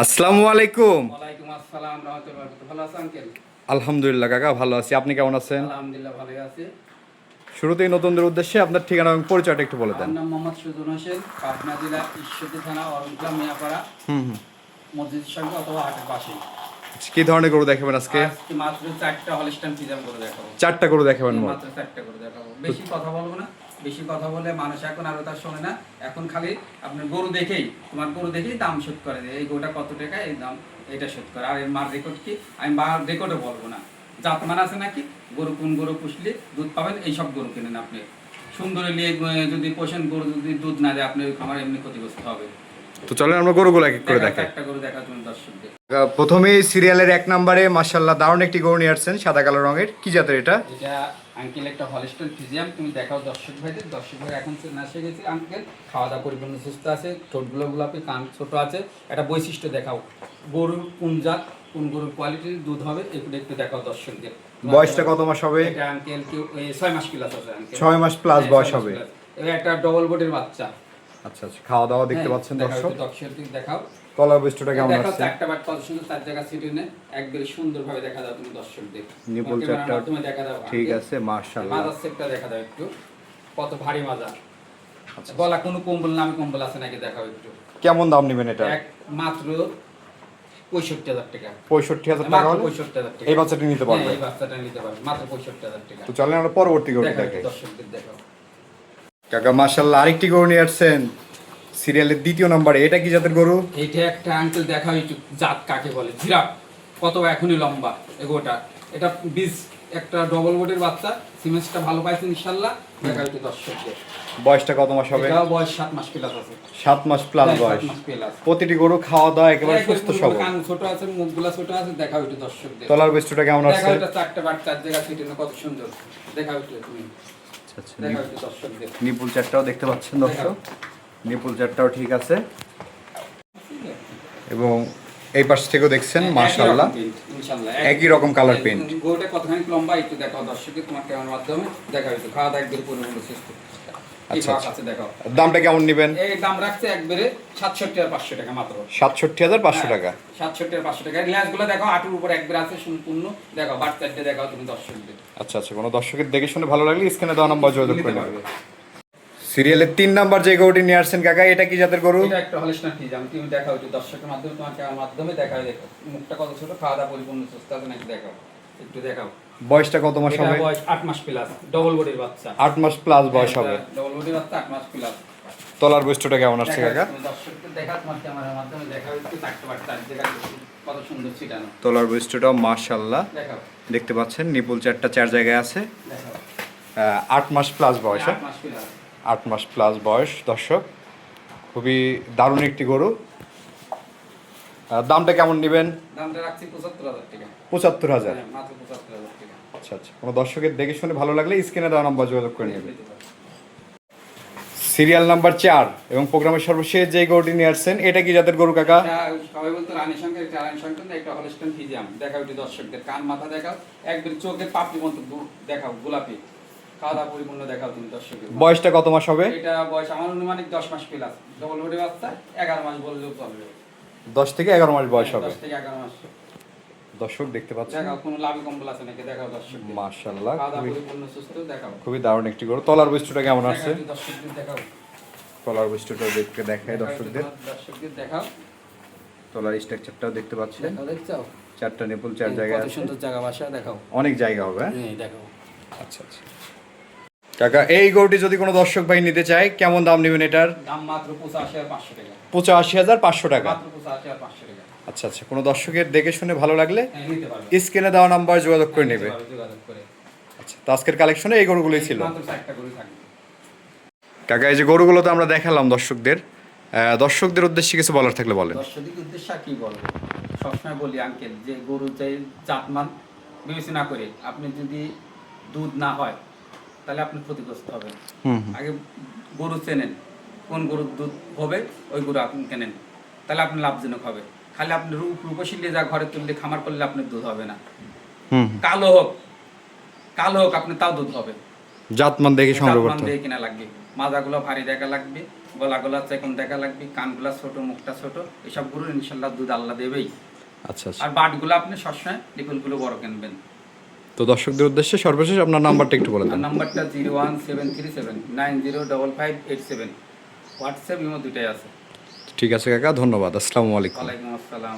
আসসালামু আলাইকুম। ওয়ালাইকুম আসসালাম রহমতুল্লাহ ভালো আছেন আঙ্কেল? আলহামদুলিল্লাহ কাকা ভালো আছি। আপনি কেমন আছেন? আলহামদুলিল্লাহ ভালোই আছি। শুরুতেই নতুনদের উদ্দেশ্যে আপনার ঠিকানা এবং পরিচয়টা একটু বলে দেন। নাম মোহাম্মদ সুজন হোসেন পাবনা জেলা ঈশ্বরদী থানা অরণকুলা মিয়াপাড়া। হুম হুম। মসজিদের সঙ্গে অথবা হাটের পাশে কি ধরনের গরু দেখাবেন আজকে? আজকে মাত্র চারটা হলস্টাইন ফিজাম করে দেখাবো। চারটা গরু দেখাবেন মাত্র চারটা করে দেখাবো। বেশি কথা বলব না। বেশি কথা বলে মানুষ এখন আরও তার শোনে না। এখন খালি আপনার গরু দেখেই, তোমার গরু দেখেই দাম শোধ করে দেয়। এই গরুটা কত টাকা, এই দাম, এটা শোধ করে। আর এর মার রেকর্ড কি? আমি মার রেকর্ডও বলব না। জাত মান আছে নাকি? গরু কোন গরু পুষলে দুধ পাবেন? এইসব গরু কিনেন আপনি। সুন্দর নিয়ে যদি পোষেন, গরু যদি দুধ না দেয় আপনি খামার এমনি ক্ষতিগ্রস্ত হবে। তো চলেন আমরা গরুগুলো এক এক করে দেখা প্রথমেই সিরিয়ালের এক নম্বরে মাশাল্লাহ দারুণ একটি গরু নিয়ে আসছেন সাদা কালো রঙের। কি জাতের এটা? এটা আঙ্কেল একটা হলস্টন ফিজিয়াম। তুমি দেখাও দর্শক ভাইদের। দর্শক ভাই এখন না শিখে গেছি আঙ্কেল খাওয়া দাওয়া পরিপূর্ণ সুস্থ আছে। ঠোঁটগুলো গোলাপি কান ছোট আছে। একটা বৈশিষ্ট্য দেখাও। গরুর কোন জাত কোন গরুর কোয়ালিটির দুধ হবে একটু একটু দেখাও দর্শকদের। বয়সটা কত মাস হবে? এটা আঙ্কেল কি ওই ছয় মাস প্লাস আছে ছয় মাস প্লাস বয়স হবে। এটা একটা ডবল বডির বাচ্চা। আচ্ছা আচ্ছা খাওয়া দাওয়া দেখতে হ্যাঁ, পাচ্ছেন দর্শক? দেখাও। তলার বৈশিষ্ট্যটা কেমন আছে? চারটা বাট কত সুন্দর চার জায়গা সিটি নে একবারে সুন্দরভাবে দেখা দাও তুমি দর্শকদের। নিপুল তোমার ক্যামেরার দেখা দাও ঠিক আছে মাশাল্লাহ মাজার সেটটা দেখা দাও একটু। কত ভারী মাজা আচ্ছা। গলা কোনো কম্বল নামে কম্বল আছে নাকি দেখাও একটু। কেমন দাম নেবেন এটা? এক মাত্র পঁয়ষট্টি হাজার টাকা। পঁয়ষট্টি হাজার টাকা হলে পঁয়ষট্টি হাজার টাকা। এই বাচ্চাটি নিতে পারবে? হ্যাঁ, এই বাচ্চাটা নিতে পারবে মাত্র পঁয়ষট্টি হাজার টাকা। তো চলেন আমরা পরবর্তী দর্শকদের দেখাও। কাকা মাশাল্লাহ আরেকটি গরু নিয়ে আসছেন। সিরিয়ালের দ্বিতীয় নম্বরে। এটা কি জাতের গরু? এইটা একটা আঙ্কেল দেখাও একটু জাত কাকে বলে? জিরাফ কত এখনই লম্বা এগোটা এটা বীজ একটা ডবল বডির বাচ্চা সিমেন্সটা ভালো পাইছে ইনশাল্লাহ দেখাও একটু দর্শকদের। বয়সটা কত মাস হবে? এটাও বয়স সাত মাস প্লাস আছে। সাত মাস প্লাস হ্যাঁ, বয়স। প্রতিটি গরু খাওয়া দাওয়া একেবারে সুস্থ সবল। কান ছোট আছে মুখগুলা ছোট আছে দেখাও একটু দর্শকদের। তলার বৈশিষ্ট্যটা কেমন দেখাও আছে এটা চারটে বার চার জায়গা ফিটে কত সুন্দর। দেখাও একটু তুমি। আচ্ছা, আচ্ছা, নিপুল চারটাও দেখতে পাচ্ছেন দর্শক। নিপুল চারটাও ঠিক আছে। এবং এই পাশ থেকেও দেখছেন মাশাআল্লাহ। একই রকম কালার পেইন্ট গোটা কতখানি লম্বা একটু দেখাও দর্শকদের তোমার ক্যামেরার মাধ্যমে। দেখা হইতো খাওয়া দাওয়া একদম পরিপূর্ণ সুস্থ দামটা কেমন নেবেন? এই দাম রাখছে একবারে সাতষট্টি আর পাঁচশো টাকা মাত্র। সাতষট্টি হাজার পাঁচশো টাকা। সাতষট্টি আর পাঁচশো টাকা। ল্যাসগুলো দেখো আটুর উপর একবারে আছে সম্পূর্ণ। দেখাও বাট চারটে দেখাও তুমি দর্শকদের আচ্ছা আচ্ছা কোনো দর্শকের দেখে শুনে ভালো লাগলে স্ক্রিনে দেওয়া নাম্বার যোগাযোগ করে নেবে সিরিয়ালের তিন নাম্বার যে গরুটি নিয়ে আসছেন কাকা এটা কি জাতের গরু? এটা একটা হলিস্টার ফিজ আমি তুমি দেখাও একটু দর্শকের মাধ্যমে ক্যামেরার মাধ্যমে দেখাও দেখো। মুখটা কত ছোট খাওয়া দাওয়া পরিপূর্ণ সুস্থ আছে নাকি দেখাও। একটু দেখাও। বয়সটা কত মাস হবে? বয়স আট মাস প্লাস ডবল বডির বাচ্চা। আট মাস প্লাস বয়স হবে। ডবল বডির বাচ্চা আট মাস প্লাস তলার বৈশিষ্ট্যটা কেমন আসছে কাকা? তলার বৈশিষ্ট্যটাও মাশাল্লাহ দেখতে পাচ্ছেন নিপুল চারটা চার জায়গায় আছে। আট মাস প্লাস বয়স হ্যাঁ? আট মাস প্লাস বয়স দর্শক। খুবই দারুণ একটি গরু। দামটা কেমন নেবেন? দামটা রাখছি পঁচাত্তর হাজার টাকা। পঁচাত্তর হাজার? হ্যাঁ, আচ্ছা আচ্ছা। কোনো দর্শকের দেখে শুনে ভালো লাগলে স্ক্রিনে দেওয়া নাম্বার যোগাযোগ করে নেবে নিতে পারবে। সিরিয়াল নাম্বার চার এবং প্রোগ্রামের সর্বশেষ যে গরুটি নিয়ে আসছেন এটা কি যাদের গরু কাকা? সবাই বলতো রানী সঙ্গে এটা রানী সঙ্গে না, একটা হলস্টন ফিজিয়াম দেখাও একটু দর্শকদের কান মাথা দেখাও। একবার চোখের পাপড়ি মতো দেখাও গোলাপি। খাওয়া পরিপূর্ণ দেখাও তুমি দর্শকের বয়সটা কত মাস হবে? এটা বয়স আমার অনুমানিক দশ মাস প্লাস। ডবল বডি বাচ্চা এগারো মাস বললেও চলবে। দশ থেকে এগারো মাস বয়স হবে। মাস। দর্শক দেখতে পাচ্ছেন। দেখাও কোনো লাভি কম্বল আছে নাকি? দেখাও দর্শক মাশাল্লাহ খুবই দারুণ একটি গরু। তলার বৈশিষ্ট্যটা কেমন দেখাও তলার বৈশিষ্ট্যটা দেখতে দেখায় দর্শকদের। দেখাও। তলার স্ট্রাকচারটাও দেখতে পাচ্ছেন। চারটা নিপুল চার জায়গায় আছে। সুন্দর জায়গা বাসা দেখাও। অনেক জায়গা হবে হ্যাঁ? দেখাও। আচ্ছা আচ্ছা। কাকা এই গরুটি যদি কোনো দর্শক ভাই নিতে চায় কেমন দাম নেবেন এটার? দাম মাত্র পঁচাশি আর পাঁচশো টাকা। পঁচাশি হাজার পাঁচশো টাকা। টাকা। আচ্ছা আচ্ছা কোনো দর্শকের দেখে শুনে ভালো লাগলে হ্যাঁ নিতে পারবে। স্ক্রিনে দেওয়া নাম্বার যোগাযোগ করে নিতে নেবে আচ্ছা তো আজকের কালেকশনে এই গরুগুলোই ছিল। কাকা এই যে গরুগুলো তো আমরা দেখালাম দর্শকদের দর্শকদের উদ্দেশ্যে কিছু বলার থাকলে বলেন। দর্শকের উদ্দেশ্যে কি বলব? সবসময় বলি আঙ্কেল যে গরু যে জাতমান বিবেচনা করে আপনি যদি দুধ না হয় তাহলে আপনি ক্ষতিগ্রস্ত হবেন। আগে গরু চেনেন কোন গরুর দুধ হবে ওই গরু আপনি কেনেন। তাহলে আপনি লাভজনক হবে। খালি আপনি রূপ রূপসী নিয়ে যা ঘরে তুললে খামার করলে আপনার দুধ হবে না। কালো হোক কালো হোক আপনি তাও দুধ হবে। জাতমান দেখে সংগ্রহ করতে কিনা লাগবে। মাজাগুলো ভারী দেখা লাগবে গলাগুলো চেকন দেখা লাগবে কানগুলো ছোট মুখটা ছোট এসব গরু ইনশাল্লাহ দুধ আল্লাহ দেবেই। আচ্ছা আচ্ছা। আর বাটগুলো আপনি সবসময় নিপুলগুলো বড় কিনবেন। তো দর্শকদের উদ্দেশ্যে সর্বশেষ আপনার নাম্বারটা একটু বলে দেন। নাম্বারটা zero one seven three seven nine zero double five eight seven. WhatsApp imo দুটাই আছে। ঠিক আছে কাকা ধন্যবাদ। আসসালামু আলাইকুম। ওয়ালাইকুম আসসালাম।